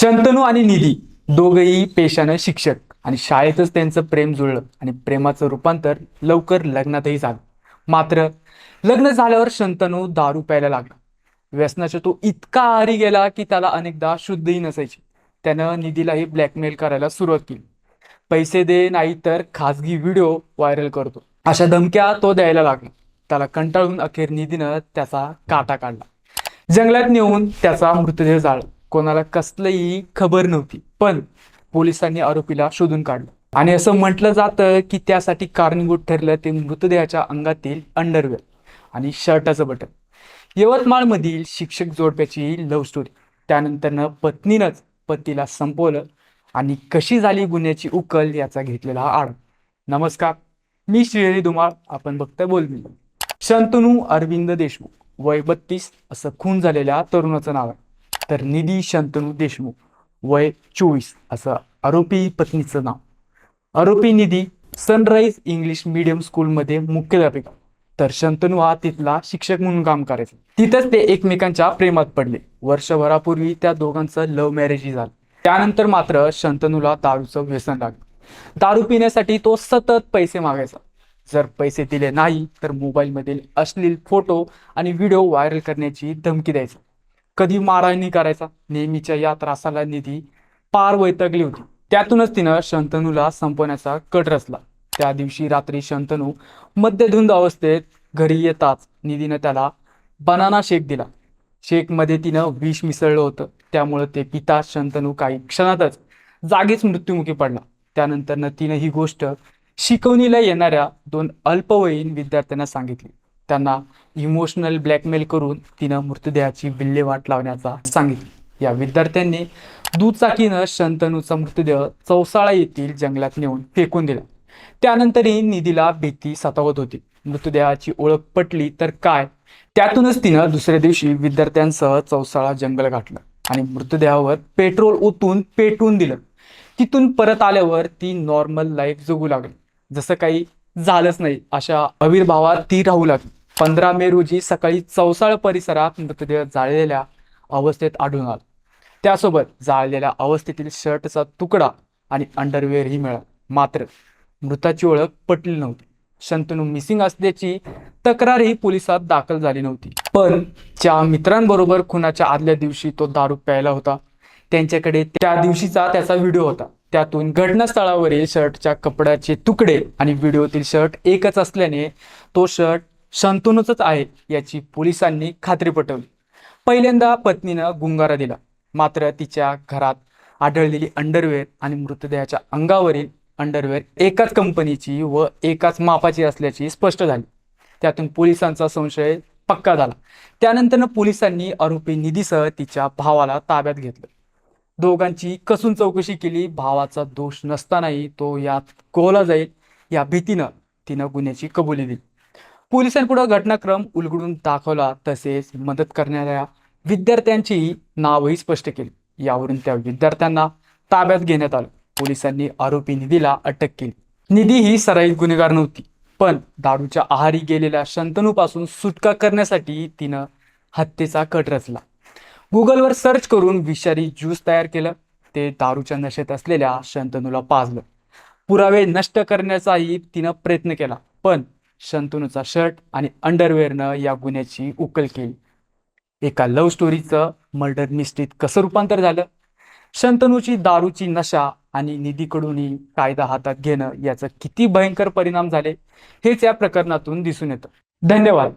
शंतनू आणि निधी दोघही पेशानं शिक्षक. आणि शाळेतच त्यांचं प्रेम जुळलं आणि प्रेमाचं रूपांतर लवकर लग्नातही झालं. मात्र लग्न झाल्यावर शंतनू दारू प्यायला लागला. व्यसनाच्या तो इतका आहारी गेला की त्याला अनेकदा शुद्धही नसायची. त्यानं निधीलाही ब्लॅकमेल करायला सुरुवात केली. पैसे दे नाही तर खासगी व्हिडिओ व्हायरल करतो. अशा धमक्या तो द्यायला लागला. त्याला कंटाळून अखेर निधीनं त्याचा काटा काढला. जंगलात नेऊन त्याचा मृतदेह जाळला. कोणाला कसलंही खबर नव्हती. पण पोलिसांनी आरोपीला शोधून काढलं. आणि असं म्हटलं जातं की त्यासाठी कारणीभूत ठरलं ते मृतदेहाच्या अंगातील अंडरवेअर आणि शर्टाचं बटन. यवतमाळमधील शिक्षक जोडप्याची लव्ह स्टोरी. त्यानंतरनं पत्नीनंच पतीला संपवलं आणि कशी झाली गुन्ह्याची उकल याचा घेतलेला हा आड नमस्कार मी श्रीहरी धुमाळ आपण बघतोय बोलवी शंतनू अरविंद देशमुख वय बत्तीस असं खून झालेल्या तरुणाचं नाव आहे. तर निधी शंतनू देशमुख वय चोवीस असं आरोपी पत्नीचं नाव. आरोपी निधी सनराईज इंग्लिश मीडियम स्कूलमध्ये मुख्याध्यापिका. तर शंतनू हा तिथला शिक्षक म्हणून काम करायचा. तिथंच ते एकमेकांच्या प्रेमात पडले. वर्षभरापूर्वी त्या दोघांचं लव्ह मॅरेजही झालं. त्यानंतर मात्र शंतनूला दारूचं व्यसन लागलं. दारू पिण्यासाठी तो सतत पैसे मागायचा. जर पैसे दिले नाही तर मोबाईलमधील अश्लील फोटो आणि व्हिडिओ व्हायरल करण्याची धमकी द्यायची. कधी मारायणी करायचा. नेहमीच्या या त्रासाला निधी पार वैतगली होती. त्यातूनच तिनं शंतनूला संपवण्याचा कट रचला. त्या दिवशी रात्री शंतनू मध्यधुंद अवस्थेत घरी येताच निधीनं त्याला बनाना शेक दिला. शेकमध्ये तिनं विष मिसळलं होतं. त्यामुळं ते पिता शंतनू काही क्षणातच जागीच मृत्युमुखी पडला. त्यानंतरनं तिनं ही गोष्ट शिकवणीला येणाऱ्या दोन अल्पवयीन विद्यार्थ्यांना सांगितली. त्यांना इमोशनल ब्लॅकमेल करून तिनं मृतदेहाची विल्हेवाट लावण्याचा सांगितली. या विद्यार्थ्यांनी दुचाकीनं शंतनूचा मृतदेह चौसाळा येथील जंगलात नेऊन फेकून दिला. त्यानंतरही निधीला भीती सतावत होती. मृतदेहाची ओळख पटली तर काय? त्यातूनच तिनं दुसऱ्या दिवशी विद्यार्थ्यांसह चौसाळा जंगल गाठलं आणि मृतदेहावर पेट्रोल ओतून पेटवून दिलं. तिथून परत आल्यावर ती नॉर्मल लाईफ जगू लागली. जसं काही झालंच नाही अशा आविर्भावात ती राहू लागली. पंधरा मे रोजी सकाळी चौसाळ परिसरात मृतदेह जाळलेल्या अवस्थेत आढळून आला. त्यासोबत जाळलेल्या अवस्थेतील शर्टचा तुकडा आणि अंडरवेअरही मिळाला. मात्र मृताची ओळख पटली नव्हती. शंतनू मिसिंग असल्याची तक्रारही पोलिसात दाखल झाली नव्हती. पण ज्या मित्रांबरोबर खुनाच्या आदल्या दिवशी तो दारू प्यायला होता त्यांच्याकडे त्या दिवशीचा त्याचा व्हिडिओ होता. त्यातून घटनास्थळावरील शर्टच्या कपड्याचे तुकडे आणि व्हिडिओतील शर्ट एकच असल्याने तो शर्ट शंतनूचाच आहे याची पोलिसांनी खात्री पटवली. पहिल्यांदा पत्नीनं गुंगारा दिला. मात्र तिच्या घरात आढळलेली अंडरवेअर आणि मृतदेहाच्या अंगावरील अंडरवेअर एकाच कंपनीची व एकाच मापाची असल्याची स्पष्ट झाली. त्यातून पोलिसांचा संशय पक्का झाला. त्यानंतरनं पोलिसांनी आरोपी निधीसह तिच्या भावाला ताब्यात घेतलं. दोघांची कसून चौकशी केली भावाचा दोष नसतानाही तो यात कोवला जाईल या भीतीनं तिनं गुन्ह्याची कबुली दिली. पोलिसांपुढे घटनाक्रम उलगडून दाखवला तसेच मदत करणाऱ्या विद्यार्थ्यांचीही नावही स्पष्ट केली. यावरून त्या विद्यार्थ्यांना ताब्यात घेण्यात आलं. पोलिसांनी आरोपी निधीला अटक केली. निधी ही सराईत गुन्हेगार नव्हती पण दारूच्या आहारी गेलेल्या शंतनूपासून सुटका करण्यासाठी तिनं हत्येचा कट रचला. गुगलवर सर्च करून विषारी ज्यूस तयार केलं. ते दारूच्या नशेत असलेल्या शंतनूला पाजलं. पुरावे नष्ट करण्याचाही तिनं प्रयत्न केला पण शंतनूचा शर्ट आणि अंडरवेअरनं या गुन्ह्याची उकल केली. एका लव्ह स्टोरीचं मर्डर मिस्ट्रीत कसं रूपांतर झालं? शंतनूची दारूची नशा आणि निधीकडूनही कायदा हातात घेणं याचं किती भयंकर परिणाम झाले हेच या प्रकरणातून दिसून येतं. धन्यवाद.